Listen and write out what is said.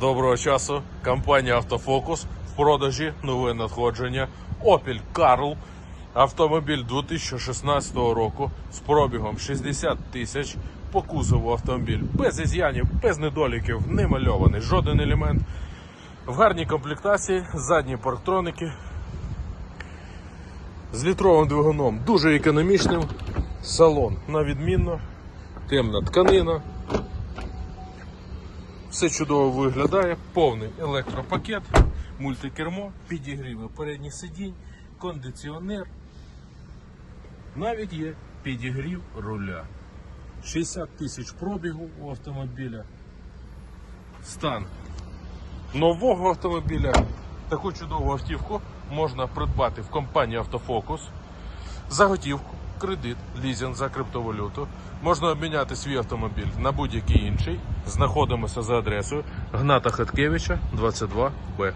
Доброго часу. Компанія Автофокус в продажі нове надходження Opel Karl. Автомобіль 2016 року з пробігом 60 тисяч. По кузову автомобіль без із'янів, без недоліків, не мальований жоден елемент. В гарній комплектації, задні парктроники з літровим двигуном, дуже економічним. Салон на відмінно, темна тканина, все чудово виглядає, повний електропакет, мультикермо, підігріви передніх сидінь, кондиціонер. Навіть є підігрів руля. 60 тисяч пробігу у автомобіля. Стан нового автомобіля. Таку чудову автівку можна придбати в компанії Автофокус за готівку, кредит, лізінг за криптовалюту. Можна обміняти свій автомобіль на будь-який інший. Знаходимося за адресою Гната Хаткевича, 22Б.